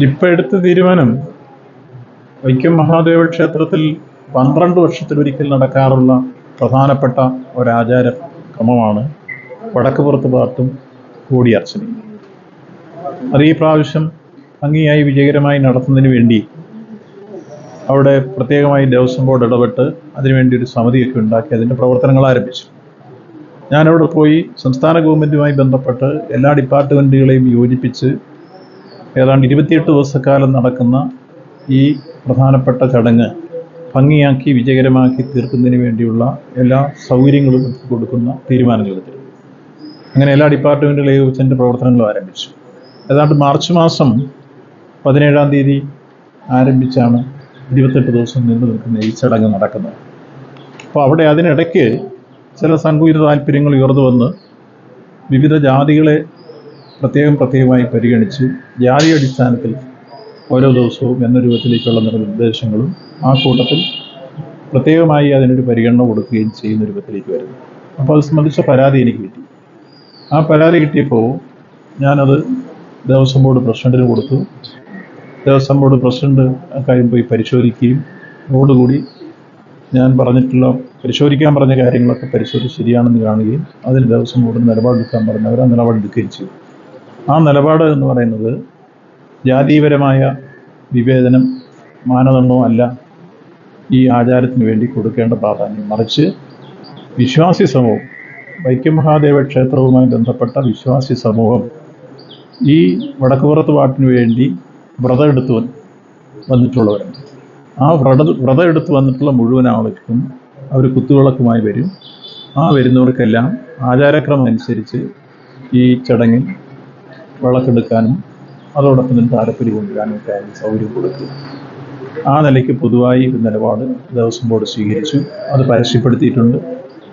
ഇപ്പം എടുത്ത തീരുമാനം വൈക്കം മഹാദേവ ക്ഷേത്രത്തിൽ പന്ത്രണ്ട് വർഷത്തിലൊരിക്കൽ നടക്കാറുള്ള പ്രധാനപ്പെട്ട ഒരാചാര ക്രമമാണ് വടക്കുപുറത്ത് ഭാഗത്തും കൂടിയർച്ചനയും അത് ഈ പ്രാവശ്യം ഭംഗിയായി വിജയകരമായി നടത്തുന്നതിന് വേണ്ടി അവിടെ പ്രത്യേകമായി ദേവസ്വം ബോർഡ് ഇടപെട്ട് അതിനുവേണ്ടി ഒരു സമിതിയൊക്കെ ഉണ്ടാക്കി അതിന്റെ പ്രവർത്തനങ്ങൾ ആരംഭിച്ചു. ഞാനവിടെ പോയി സംസ്ഥാന ഗവൺമെന്റുമായി ബന്ധപ്പെട്ട് എല്ലാ ഡിപ്പാർട്ട്മെന്റുകളെയും യോജിപ്പിച്ച് ഏതാണ്ട് ഇരുപത്തിയെട്ട് ദിവസക്കാലം നടക്കുന്ന ഈ പ്രധാനപ്പെട്ട ചടങ്ങ് ഭംഗിയാക്കി വിജയകരമാക്കി തീർക്കുന്നതിന് വേണ്ടിയുള്ള എല്ലാ സൗകര്യങ്ങളും കൊടുക്കുന്ന തീരുമാനങ്ങളെടുത്തു അങ്ങനെ എല്ലാ ഡിപ്പാർട്ട്മെന്റുകളും ഏകോപിച്ചതിന്റെ പ്രവർത്തനങ്ങൾ ആരംഭിച്ചു. ഏതാണ്ട് മാർച്ച് മാസം പതിനേഴാം തീയതി ആരംഭിച്ചാണ് ഇരുപത്തെട്ട് ദിവസം നീണ്ടു നിൽക്കുന്ന ഈ ചടങ്ങ് നടക്കുന്നത്. അപ്പോൾ അവിടെ അതിനിടയ്ക്ക് ചില സങ്കുചിത താല്പര്യങ്ങൾ ഉയർന്നു വന്ന് വിവിധ ജാതികളെ പ്രത്യേകം പ്രത്യേകമായി പരിഗണിച്ച് ജാതി അടിസ്ഥാനത്തിൽ ഓരോ ദിവസവും എന്ന രൂപത്തിലേക്കുള്ള നിർദ്ദേശങ്ങളും ആ കൂട്ടത്തിൽ പ്രത്യേകമായി അതിനൊരു പരിഗണന കൊടുക്കുകയും ചെയ്യുന്ന രൂപത്തിലേക്ക് വരുന്നു. അപ്പോൾ അത് സംബന്ധിച്ച പരാതി എനിക്ക് കിട്ടി. ആ പരാതി കിട്ടിയപ്പോൾ ഞാനത് ദേവസ്വം ബോർഡ് പ്രസിഡന്റിന് കൊടുത്തു. ദേവസ്വം ബോർഡ് പ്രസിഡന്റ് കാര്യം പോയി പരിശോധിക്കുകയും അതോടുകൂടി ഞാൻ പറഞ്ഞിട്ടുള്ള പരിശോധിക്കാൻ പറഞ്ഞ കാര്യങ്ങളൊക്കെ പരിശോധിച്ച് ശരിയാണെന്ന് കാണുകയും അതിന് ദേവസ്വം ബോർഡിന് നിലപാടെടുക്കാൻ പറഞ്ഞവരാ നിലപാടെടുക്കുകയും ചെയ്തു. ആ നിലപാട് എന്ന് പറയുന്നത് ജാതീയപരമായ വിവേചനം മാനദണ്ഡവും അല്ല ഈ ആചാരത്തിന് വേണ്ടി കൊടുക്കേണ്ട പ്രാധാന്യം. മറിച്ച് വിശ്വാസി സമൂഹം വൈക്കം ക്ഷേത്രവുമായി ബന്ധപ്പെട്ട വിശ്വാസി സമൂഹം ഈ വടക്കുപുറത്ത് പാട്ടിന് വേണ്ടി വ്രതം എടുത്തു വന്നിട്ടുള്ളവരുണ്ട്. ആ വ്രത വ്രതം എടുത്ത് വന്നിട്ടുള്ള മുഴുവൻ ആളുകൾക്കും അവർ കുത്തുവിളക്കുമായി വരും. ആ വരുന്നവർക്കെല്ലാം ആചാരക്രമം അനുസരിച്ച് ഈ ചടങ്ങിൽ വിളക്കെടുക്കാനും അതോടൊപ്പം തന്നെ താലപ്പൊലി കൊണ്ടുവരാനും ഒക്കെ അതിന് സൗകര്യം കൊടുക്കുക ആ നിലയ്ക്ക് പൊതുവായി ഒരു നിലപാട് ദേവസ്വം ബോർഡ് സ്വീകരിച്ചു. അത് പരസ്യപ്പെടുത്തിയിട്ടുണ്ട്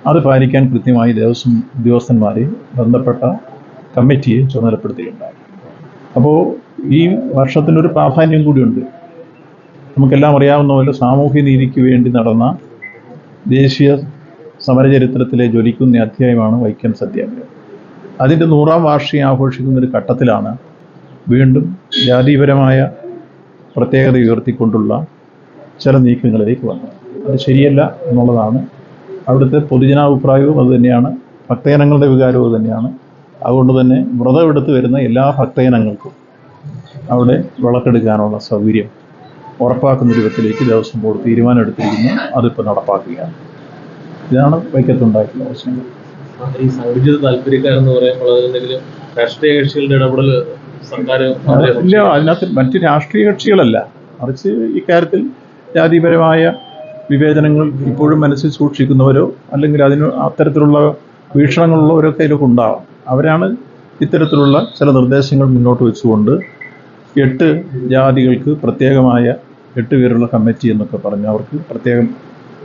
അത് പാലിക്കാൻ കൃത്യമായി ദേവസ്വം ഉദ്യോഗസ്ഥന്മാരെ ബന്ധപ്പെട്ട കമ്മിറ്റിയെ ചുമതലപ്പെടുത്തിയിട്ടുണ്ടായി അപ്പോൾ ഈ വർഷത്തിനൊരു പ്രാധാന്യം കൂടിയുണ്ട്. നമുക്കെല്ലാം അറിയാവുന്ന പോലെ സാമൂഹ്യ നീതിക്ക് വേണ്ടി നടന്ന ദേശീയ സമരചരിത്രത്തിലെ ജ്വലിക്കുന്ന അധ്യായമാണ് വൈക്കം സത്യാഗ്രഹം. അതിന്റെ നൂറാം വാർഷികം ആഘോഷിക്കുന്ന ഒരു ഘട്ടത്തിലാണ് വീണ്ടും ജാതിപരമായ പ്രത്യേകത ഉയർത്തിക്കൊണ്ടുള്ള ചില നീക്കങ്ങളിലേക്ക് വന്നത്. അത് ശരിയല്ല എന്നുള്ളതാണ് അവിടുത്തെ പൊതുജനാഭിപ്രായവും അതുതന്നെയാണ് ഭക്തജനങ്ങളുടെ വികാരവും അത് തന്നെയാണ്. അതുകൊണ്ട് തന്നെ വ്രതം വരുന്ന എല്ലാ ഭക്തജനങ്ങൾക്കും അവിടെ വിളക്കെടുക്കാനുള്ള സൗകര്യം ഉറപ്പാക്കുന്ന രൂപത്തിലേക്ക് ദേവസ്വം ബോർഡ് തീരുമാനം എടുത്തിരിക്കുന്നു അതിപ്പോൾ നടപ്പാക്കുകയാണ്. ഇതാണ് വൈക്കത്തുണ്ടായിട്ടുള്ള പ്രശ്നങ്ങൾ ഈ സംഘടിത താല്പര്യക്കാരെന്ന് പറയുമ്പോൾ അതിലെന്തെങ്കിലും രാഷ്ട്രീയ കക്ഷികളുടെ ഇടപെടൽ സർക്കാർ ഇല്ല അതിനകത്ത് മറ്റ് രാഷ്ട്രീയ കക്ഷികളല്ല. മറിച്ച് ഇക്കാര്യത്തിൽ ജാതിപരമായ വിവേചനങ്ങൾ ഇപ്പോഴും മനസ്സിൽ സൂക്ഷിക്കുന്നവരോ അല്ലെങ്കിൽ അതിന് അത്തരത്തിലുള്ള വീക്ഷണങ്ങളുള്ളവരൊക്കെ ഇതിലൊക്കെ ഉണ്ടാവാം. അവരാണ് ഇത്തരത്തിലുള്ള ചില നിർദ്ദേശങ്ങൾ മുന്നോട്ട് വെച്ചുകൊണ്ട് എട്ട് ജാതികൾക്ക് പ്രത്യേകമായ എട്ട് പേരുള്ള കമ്മിറ്റി എന്നൊക്കെ പറഞ്ഞ് അവർക്ക് പ്രത്യേകം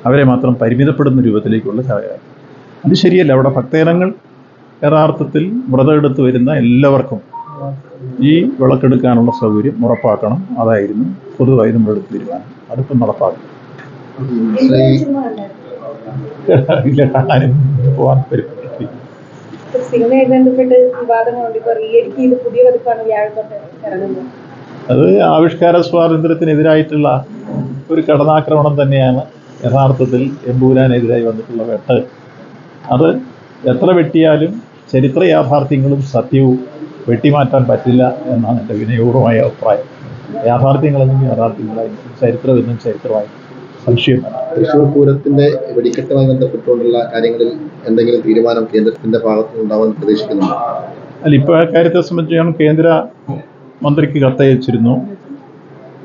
അവരെ മാത്രം പരിമിതപ്പെടുന്ന രൂപത്തിലേക്കുള്ള ചായ അത് ശരിയല്ല. അവിടെ ഭക്തജനങ്ങൾ യഥാർത്ഥത്തിൽ വ്രതം എടുത്ത് വരുന്ന എല്ലാവർക്കും ഈ വിളക്കെടുക്കാനുള്ള സൗകര്യം ഉറപ്പാക്കണം. അതായിരുന്നു പൊതുവായി നമ്മൾ എടുത്ത തീരുമാനം. അതിപ്പം നടപ്പാക്കും ഇല്ല കാണാനും പോകാൻ പരിപാടി സിനിമയായി ബന്ധപ്പെട്ട് വിവാദങ്ങളുണ്ട്. ഇപ്പൊ റീഎഡിറ്റ് ചെയ്ത് പുതിയ പതിപ്പാണ് വ്യാഴം ഇറങ്ങുന്നത്. അത് ആവിഷ്കാര സ്വാതന്ത്ര്യത്തിനെതിരായിട്ടുള്ള ഒരു കടനാക്രമണം തന്നെയാണ് യഥാർത്ഥത്തിൽ എമ്പൂരാനെതിരായി വന്നിട്ടുള്ള വെട്ട് അത് എത്ര വെട്ടിയാലും ചരിത്ര യാഥാർത്ഥ്യങ്ങളും സത്യവും വെട്ടിമാറ്റാൻ പറ്റില്ല എന്നാണ് എന്റെ വിനയപൂർവമായ അഭിപ്രായം. യാഥാർത്ഥ്യങ്ങളെന്നും യാഥാർത്ഥ്യങ്ങളായിരിക്കും ചരിത്രം എന്നും ചരിത്രമായി സംശയമല്ല തൃശ്ശൂർ പൂരത്തിന്റെ വെടിക്കെട്ടുമായി ബന്ധപ്പെട്ടുകൊണ്ടുള്ള കാര്യങ്ങളിൽ എന്തെങ്കിലും തീരുമാനം കേന്ദ്രത്തിന്റെ ഭാഗത്ത് ഉണ്ടാവാൻ പ്രതീക്ഷിക്കുന്നുണ്ടോ അല്ല ഇപ്പോൾ കാര്യത്തെ സംബന്ധിച്ച് ഞാൻ കേന്ദ്ര മന്ത്രിക്ക് കത്തയച്ചിരുന്നു.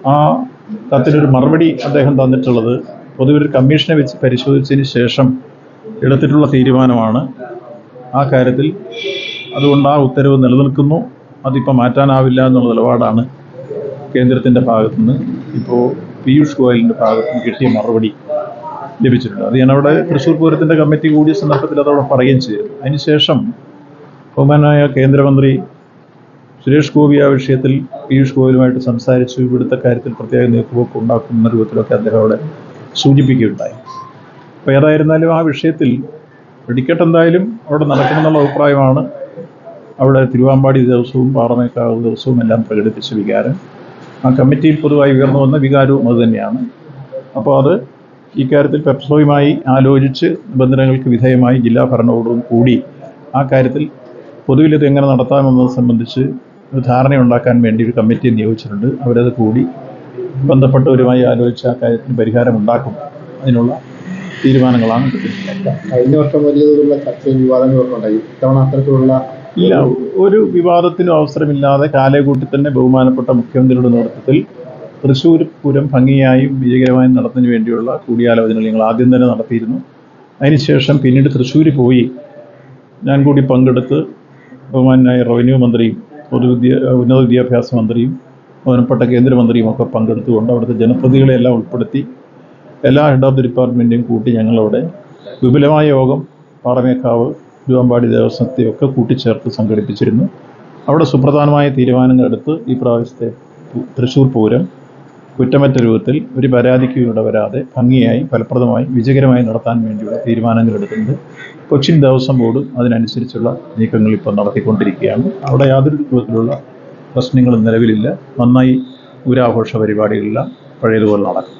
ആ കത്തിനൊരു മറുപടി അദ്ദേഹം തന്നിട്ടുള്ളത് പൊതുവെ ഒരു കമ്മീഷനെ വെച്ച് പരിശോധിച്ചതിന് ശേഷം എടുത്തിട്ടുള്ള തീരുമാനമാണ്. ആ കാര്യത്തിൽ അതുകൊണ്ട് ആ ഉത്തരവ് നിലനിൽക്കുന്നു. അതിപ്പോൾ മാറ്റാനാവില്ല എന്നുള്ള നിലപാടാണ് കേന്ദ്രത്തിന്റെ ഭാഗത്തുനിന്ന് ഇപ്പോൾ പീയൂഷ് ഗോയലിന്റെ ഭാഗത്തുനിന്ന് കിട്ടിയ മറുപടി ലഭിച്ചിട്ടുണ്ട്. അത് ഞാനവിടെ തൃശ്ശൂർ പൂരത്തിന്റെ കമ്മിറ്റി കൂടിയ സന്ദർഭത്തിൽ അതവിടെ പറയുകയും ചെയ്തു. അതിനുശേഷം ബഹുമാനായ കേന്ദ്രമന്ത്രി സുരേഷ് ഗോപി ആ വിഷയത്തിൽ പീയൂഷ് ഗോയലുമായിട്ട് സംസാരിച്ചു. ഇവിടുത്തെ കാര്യത്തിൽ പ്രത്യേക നീക്കുപോക്ക് ഉണ്ടാക്കുന്ന രൂപത്തിലൊക്കെ അദ്ദേഹം അവിടെ സൂചിപ്പിക്കുകയുണ്ടായി. അപ്പോൾ ഏതായിരുന്നാലും ആ വിഷയത്തിൽ വെടിക്കെട്ട് എന്തായാലും അവിടെ നടക്കണമെന്നുള്ള അഭിപ്രായമാണ്. അവിടെ തിരുവാമ്പാടി ദിവസവും പാറമേക്കാവ് ദിവസവും എല്ലാം പ്രകടിപ്പിച്ച വികാരം. ആ കമ്മിറ്റിയിൽ പൊതുവായി ഉയർന്നു വന്ന വികാരവും അതുതന്നെയാണ് അപ്പോൾ അത് ഇക്കാര്യത്തിൽ പെപ്സോയുമായി ആലോചിച്ച് നിബന്ധനകൾക്ക് വിധേയമായി ജില്ലാ ഭരണകൂടവും കൂടി ആ കാര്യത്തിൽ പൊതുവിൽ ഇത് എങ്ങനെ നടത്താമെന്നത് സംബന്ധിച്ച് ഒരു ധാരണയുണ്ടാക്കാൻ വേണ്ടി ഒരു കമ്മിറ്റിയെ നിയോഗിച്ചിട്ടുണ്ട്. അവരത് കൂടി ബന്ധപ്പെട്ടവരുമായി ആലോചിച്ച് ആ കാര്യത്തിന് പരിഹാരം ഉണ്ടാക്കും. അതിനുള്ള തീരുമാനങ്ങളാണ്. കഴിഞ്ഞ വർഷം വലിയ തോതിലുള്ള ചർച്ചയും വിവാദങ്ങളൊക്കെ ഉണ്ടായി. ഇത്തവണ അത്തരത്തിലുള്ള ഇല്ല ഒരു വിവാദത്തിനും അവസരമില്ലാതെ കാലേകൂട്ടി തന്നെ ബഹുമാനപ്പെട്ട മുഖ്യമന്ത്രിയുടെ നേതൃത്വത്തിൽ തൃശ്ശൂർ പൂരം ഭംഗിയായും വിജയകരമായും നടത്തുന്നതിന് വേണ്ടിയുള്ള കൂടിയാലോചനകൾ ഞങ്ങൾ ആദ്യം തന്നെ നടത്തിയിരുന്നു. അതിനുശേഷം പിന്നീട് തൃശ്ശൂർ പോയി. ഞാൻ കൂടി പങ്കെടുത്ത് ബഹുമാനായ റവന്യൂ മന്ത്രിയും പൊതുവിദ്യ ഉന്നത വിദ്യാഭ്യാസ മന്ത്രിയും ബഹുമാനപ്പെട്ട കേന്ദ്രമന്ത്രിയും ഒക്കെ പങ്കെടുത്തുകൊണ്ട് അവിടുത്തെ ജനപ്രതിനിധികളെ ഉൾപ്പെടുത്തി എല്ലാ ഹെഡ് ഓഫ് ദി ഡിപ്പാർട്ട്മെന്റും കൂട്ടി ഞങ്ങളവിടെ വിപുലമായ യോഗം പാറമേക്കാവ് രൂപമ്പാടി ദേവസ്വത്തെയൊക്കെ കൂട്ടിച്ചേർത്ത് സംഘടിപ്പിച്ചിരുന്നു. അവിടെ സുപ്രധാനമായ തീരുമാനങ്ങൾ എടുത്ത് ഈ പ്രാവശ്യത്തെ തൃശ്ശൂർ പൂരം കുറ്റമറ്റ രൂപത്തിൽ ഒരു പരാതിക്ക് ഇടവരാതെ ഭംഗിയായി ഫലപ്രദമായി വിജയകരമായി നടത്താൻ വേണ്ടിയുള്ള തീരുമാനങ്ങൾ എടുത്തിട്ടുണ്ട് കൊച്ചിൻ ദേവസ്വം ബോർഡ് അതിനനുസരിച്ചുള്ള നീക്കങ്ങൾ ഇപ്പോൾ നടത്തിക്കൊണ്ടിരിക്കുകയാണ്. അവിടെ യാതൊരു രൂപത്തിലുള്ള പ്രശ്നങ്ങളും നിലവിലില്ല. നന്നായി ഊരാഘോഷ പരിപാടികളെല്ലാം പഴയതുപോലെ നടക്കും.